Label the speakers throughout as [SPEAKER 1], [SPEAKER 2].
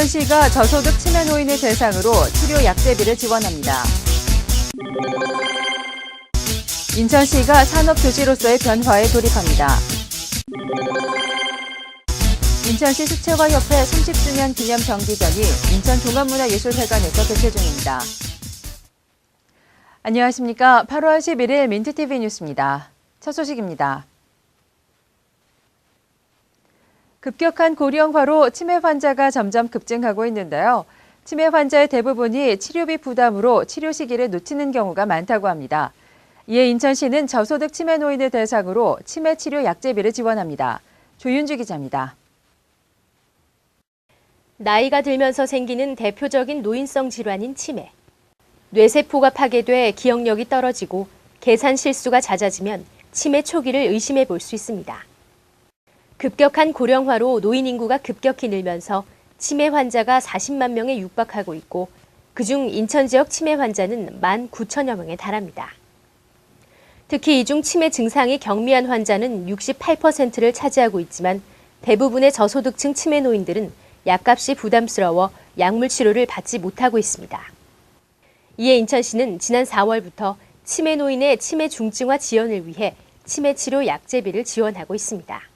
[SPEAKER 1] 인천시가 저소득 치매 노인을 대상으로 치료 약제비를 지원합니다. 인천시가 산업 도시로서의 변화에 돌입합니다. 인천시 수채화협회 30주년 기념 정기전이 인천 종합문화예술회관에서 개최 중입니다. 안녕하십니까. 8월 11일 민트TV 뉴스입니다. 첫 소식입니다. 급격한 고령화로 치매 환자가 점점 급증하고 있는데요. 치매 환자의 대부분이 치료비 부담으로 치료 시기를 놓치는 경우가 많다고 합니다. 이에 인천시는 저소득 치매 노인을 대상으로 치매 치료 약제비를 지원합니다. 조윤주 기자입니다.
[SPEAKER 2] 나이가 들면서 생기는 대표적인 노인성 질환인 치매. 뇌세포가 파괴돼 기억력이 떨어지고 계산 실수가 잦아지면 치매 초기를 의심해 볼 수 있습니다. 급격한 고령화로 노인 인구가 급격히 늘면서 치매 환자가 40만 명에 육박하고 있고 그중 인천 지역 치매 환자는 1만 9천여 명에 달합니다. 특히 이 중 치매 증상이 경미한 환자는 68%를 차지하고 있지만 대부분의 저소득층 치매 노인들은 약값이 부담스러워 약물 치료를 받지 못하고 있습니다. 이에 인천시는 지난 4월부터 치매 노인의 치매 중증화 지원을 위해 치매 치료 약제비를 지원하고 있습니다.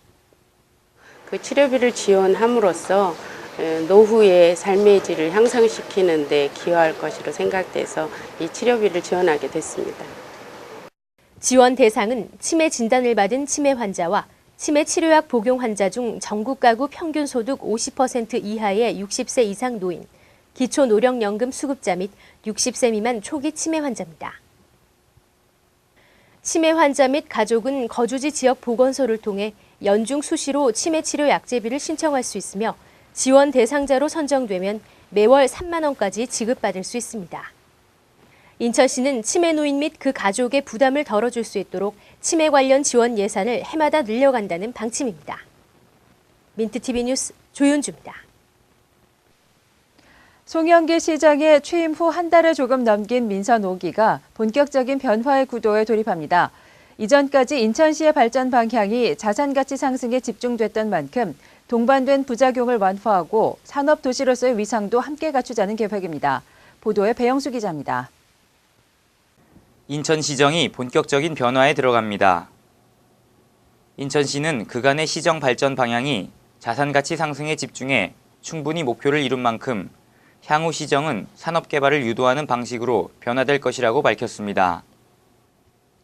[SPEAKER 3] 그 치료비를 지원함으로써 에, 노후의 삶의 질을 향상시키는 데 기여할 것으로 생각돼서 이 치료비를 지원하게 됐습니다.
[SPEAKER 2] 지원 대상은 치매 진단을 받은 치매 환자와 치매 치료약 복용 환자 중 전국 가구 평균 소득 50% 이하의 60세 이상 노인, 기초 노령연금 수급자 및 60세 미만 초기 치매 환자입니다. 치매 환자 및 가족은 거주지 지역 보건소를 통해 연중 수시로 치매 치료 약제비를 신청할 수 있으며 지원 대상자로 선정되면 매월 3만 원까지 지급받을 수 있습니다. 인천시는 치매 노인 및 그 가족의 부담을 덜어줄 수 있도록 치매 관련 지원 예산을 해마다 늘려간다는 방침입니다. 민트TV 뉴스 조윤주입니다.
[SPEAKER 1] 송영길 시장의 취임 후 한 달을 조금 넘긴 민선 5기가 본격적인 변화의 구도에 돌입합니다. 이전까지 인천시의 발전 방향이 자산 가치 상승에 집중됐던 만큼 동반된 부작용을 완화하고 산업 도시로서의 위상도 함께 갖추자는 계획입니다. 보도에 배영수 기자입니다.
[SPEAKER 4] 인천시정이 본격적인 변화에 들어갑니다. 인천시는 그간의 시정 발전 방향이 자산 가치 상승에 집중해 충분히 목표를 이룬 만큼 향후 시정은 산업 개발을 유도하는 방식으로 변화될 것이라고 밝혔습니다.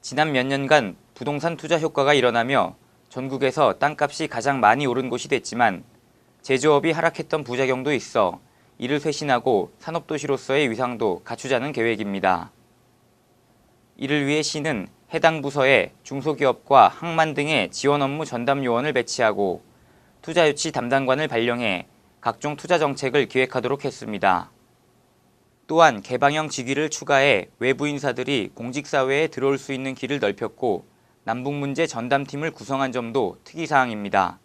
[SPEAKER 4] 지난 몇 년간 부동산 투자 효과가 일어나며 전국에서 땅값이 가장 많이 오른 곳이 됐지만 제조업이 하락했던 부작용도 있어 이를 쇄신하고 산업도시로서의 위상도 갖추자는 계획입니다. 이를 위해 시는 해당 부서에 중소기업과 항만 등의 지원 업무 전담 요원을 배치하고 투자 유치 담당관을 발령해 각종 투자 정책을 기획하도록 했습니다. 또한 개방형 직위를 추가해 외부 인사들이 공직사회에 들어올 수 있는 길을 넓혔고 남북문제 전담팀을 구성한 점도 특이사항입니다.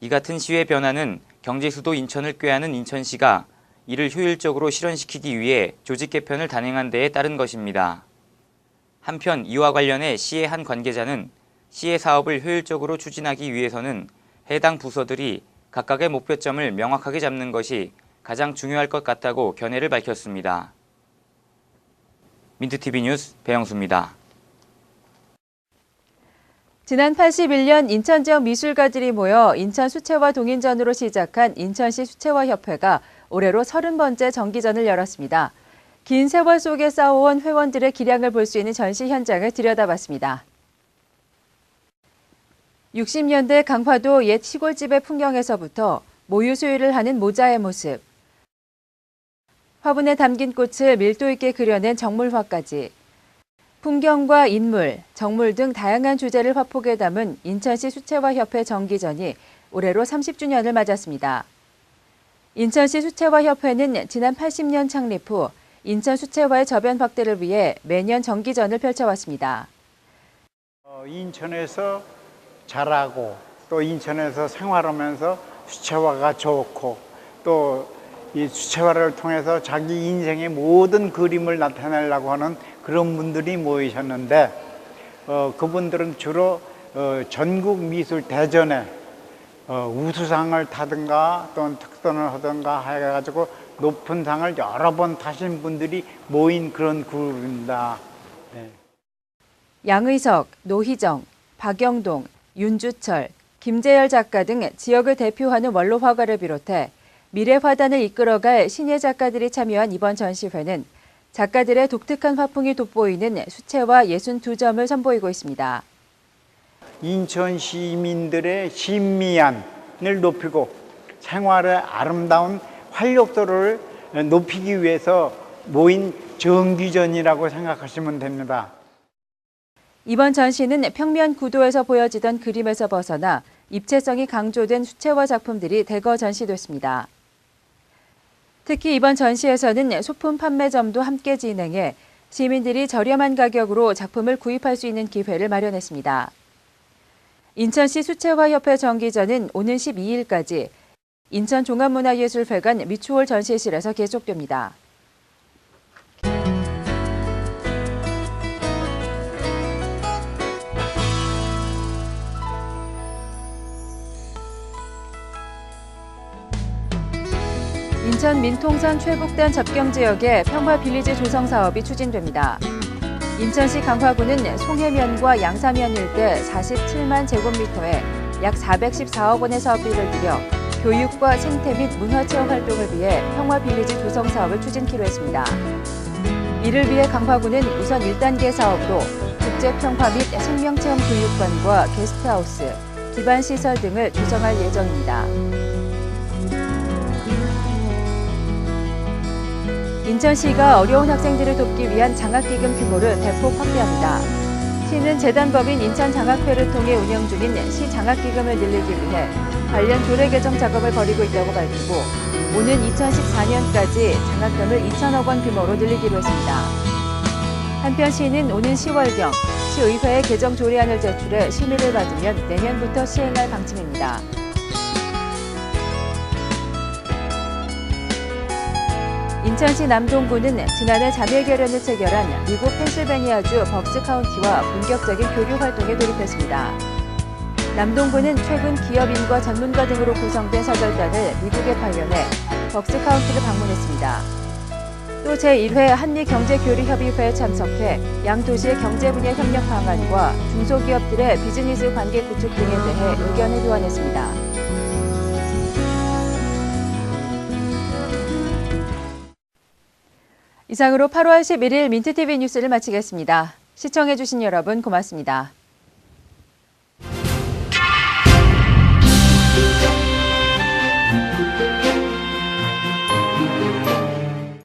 [SPEAKER 4] 이 같은 시의 변화는 경제수도 인천을 꾀하는 인천시가 이를 효율적으로 실현시키기 위해 조직 개편을 단행한 데에 따른 것입니다. 한편 이와 관련해 시의 한 관계자는 시의 사업을 효율적으로 추진하기 위해서는 해당 부서들이 각각의 목표점을 명확하게 잡는 것이 가장 중요할 것 같다고 견해를 밝혔습니다. 민트TV 뉴스 배영수입니다.
[SPEAKER 1] 지난 81년 인천 지역 미술가들이 모여 인천 수채화 동인전으로 시작한 인천시 수채화협회가 올해로 30번째 정기전을 열었습니다. 긴 세월 속에 쌓아온 회원들의 기량을 볼 수 있는 전시 현장을 들여다봤습니다. 60년대 강화도 옛 시골집의 풍경에서부터 모유 수유를 하는 모자의 모습, 화분에 담긴 꽃을 밀도 있게 그려낸 정물화까지 풍경과 인물, 정물 등 다양한 주제를 화폭에 담은 인천시 수채화협회 정기전이 올해로 30주년을 맞았습니다. 인천시 수채화협회는 지난 80년 창립 후 인천 수채화의 저변 확대를 위해 매년 정기전을 펼쳐왔습니다.
[SPEAKER 5] 어, 인천에서 자라고 또 인천에서 생활하면서 수채화가 좋고 또 이 수채화를 통해서 자기 인생의 모든 그림을 나타내려고 하는 그런 분들이 모이셨는데 어, 그분들은 주로 어, 전국 미술 대전에 어, 우수상을 타든가 또는 특선을 하든가 해가지고 높은 상을 여러 번 타신 분들이 모인 그런 그룹입니다. 네.
[SPEAKER 1] 양의석, 노희정, 박영동, 윤주철, 김재열 작가 등 지역을 대표하는 원로 화가를 비롯해 미래 화단을 이끌어갈 신예 작가들이 참여한 이번 전시회는 작가들의 독특한 화풍이 돋보이는 수채화 62점을 선보이고 있습니다.
[SPEAKER 5] 인천 시민들의 신미안을 높이고 생활의 아름다운 활력도를 높이기 위해서 모인 정기전이라고 생각하시면 됩니다.
[SPEAKER 1] 이번 전시는 평면 구도에서 보여지던 그림에서 벗어나 입체성이 강조된 수채화 작품들이 대거 전시됐습니다. 특히 이번 전시에서는 소품 판매점도 함께 진행해 시민들이 저렴한 가격으로 작품을 구입할 수 있는 기회를 마련했습니다. 인천시 수채화협회 정기전은 오는 12일까지 인천종합문화예술회관 미추홀 전시실에서 계속됩니다. 인천 민통선 최북단 접경 지역에 평화 빌리지 조성 사업이 추진됩니다. 인천시 강화구는 송해면과 양사면 일대 47만 제곱미터에 약 414억 원의 사업비를 들여 교육과 생태 및 문화체험 활동을 위해 평화 빌리지 조성 사업을 추진키로 했습니다. 이를 위해 강화구는 우선 1단계 사업으로 국제평화 및 생명체험 교육관과 게스트하우스, 기반시설 등을 조성할 예정입니다. 인천시가 어려운 학생들을 돕기 위한 장학기금 규모를 대폭 확대합니다. 시는 재단법인 인천장학회를 통해 운영 중인 시 장학기금을 늘리기 위해 관련 조례 개정 작업을 벌이고 있다고 밝히고 오는 2014년까지 장학금을 2천억 원 규모로 늘리기로 했습니다. 한편 시는 오는 10월경 시의회에 개정 조례안을 제출해 심의를 받으면 내년부터 시행할 방침입니다. 인천시 남동구는 지난해 자매 결연을 체결한 미국 펜실베니아주 벅스 카운티와 본격적인 교류 활동에 돌입했습니다. 남동구는 최근 기업인과 전문가 등으로 구성된 서결단을 미국에 파견해 벅스 카운티를 방문했습니다. 또 제1회 한미경제교류협의회에 참석해 양 도시의 경제 분야 협력 방안과 중소기업들의 비즈니스 관계 구축 등에 대해 의견을 교환했습니다. 이상으로 8월 11일 민트TV 뉴스를 마치겠습니다. 시청해주신 여러분 고맙습니다.